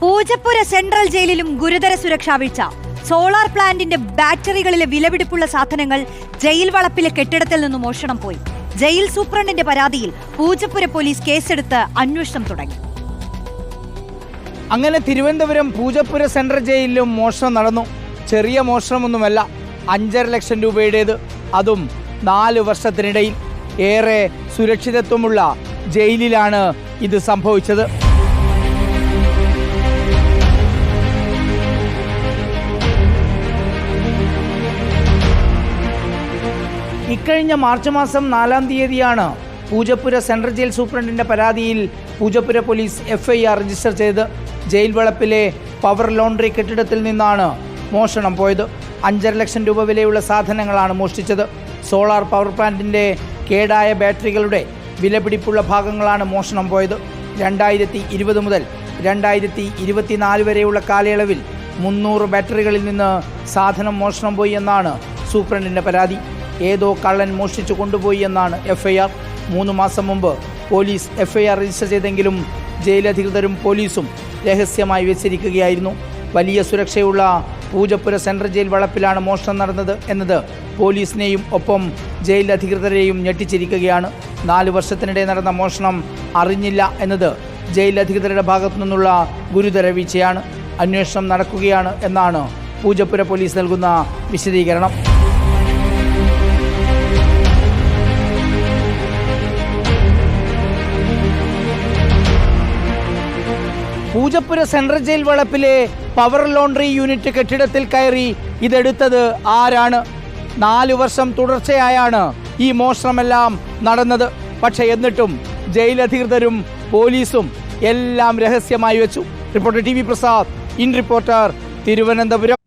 Poojappura central ജയിലിലും ഗുരുതര സുരക്ഷാ വീഴ്ച. സോളാർ പ്ലാന്റിന്റെ ബാറ്ററികളിലെ വിലപിടിപ്പുള്ള സാധനങ്ങൾ ജയിൽ വളപ്പിലെ കെട്ടിടത്തിൽ നിന്ന് മോഷണം പോയി. ജയിൽ സൂപ്രണ്ടിന്റെ പരാതിയിൽ പൂജപ്പുര പോലീസ് കേസെടുത്ത് അന്വേഷണം തുടങ്ങി. അങ്ങനെ തിരുവനന്തപുരം പൂജപ്പുര സെൻട്രൽ ജയിലിലും മോഷണം നടന്നു. ചെറിയ മോഷണമൊന്നുമല്ല അഞ്ചര ലക്ഷം രൂപയുടേത്. അതും നാല് വർഷത്തിനിടയിൽ. ഏറെ സുരക്ഷിതത്വമുള്ള ജയിലിലാണ് ഇത് സംഭവിച്ചത്. ഇക്കഴിഞ്ഞ മാർച്ച് മാസം നാലാം തീയതിയാണ് പൂജപ്പുര സെൻട്രൽ ജയിൽ സൂപ്രണ്ടിന്റെ പരാതിയിൽ പൂജപ്പുര പോലീസ് എഫ്ഐആർ രജിസ്റ്റർ ചെയ്ത് ജയിൽ വളപ്പിലെ പവർ ലോണ്ടറി കെട്ടിടത്തിൽ നിന്നാണ് മോഷണം പോയത്. അഞ്ചര ലക്ഷം രൂപ വിലയുള്ള സാധനങ്ങളാണ് മോഷ്ടിച്ചത്. സോളാർ പവർ പ്ലാന്റിന്റെ കേടായ ബാറ്ററികളുടെ വിലപിടിപ്പുള്ള ഭാഗങ്ങളാണ് മോഷണം പോയത്. രണ്ടായിരത്തി ഇരുപത് മുതൽ രണ്ടായിരത്തി ഇരുപത്തിനാല് വരെയുള്ള കാലയളവിൽ മുന്നൂറ് ബാറ്ററികളിൽ നിന്ന് സാധനം മോഷണം പോയി എന്നാണ് സൂപ്രണ്ടിന്റെ പരാതി. ഏതോ കള്ളൻ മോഷ്ടിച്ചു കൊണ്ടുപോയി എന്നാണ് എഫ്ഐആർ. മൂന്ന് മാസം മുമ്പ് പോലീസ് എഫ്ഐആർ രജിസ്റ്റർ ചെയ്തെങ്കിലും ജയിലധികൃതരും പോലീസും രഹസ്യമായി വെച്ചിരിക്കുകയായിരുന്നു. വലിയ സുരക്ഷയുള്ള പൂജപ്പുര സെൻട്രൽ ജയിൽ വളപ്പിലാണ് മോഷണം നടന്നത് എന്നത് പോലീസിനെയും ഒപ്പം ജയിൽ അധികൃതരെയും ഞെട്ടിച്ചിരിക്കുകയാണ്. നാല് വർഷത്തിനിടെ നടന്ന മോഷണം അറിഞ്ഞില്ല എന്നത് ജയിൽ അധികൃതരുടെ ഭാഗത്തു നിന്നുള്ള ഗുരുതര വീഴ്ചയാണ്. അന്വേഷണം നടക്കുകയാണ് എന്നാണ് പൂജപ്പുര പോലീസ് നൽകുന്ന വിശദീകരണം. പൂജപ്പുര സെൻട്രൽ ജയിൽ വളപ്പിലെ പവർ ലോണ്ടറി യൂണിറ്റ് കെട്ടിടത്തിൽ കയറി ഇതെടുത്തത് ആരാണ്? നാലു വർഷം തുടർച്ചയായാണ് ഈ മോഷണമെല്ലാം നടന്നത്. പക്ഷെ എന്നിട്ടും ജയിലധികൃതരും പോലീസും എല്ലാം രഹസ്യമായി വെച്ചു. Reporter T V Prasad in reporter Thiruvananthapuram.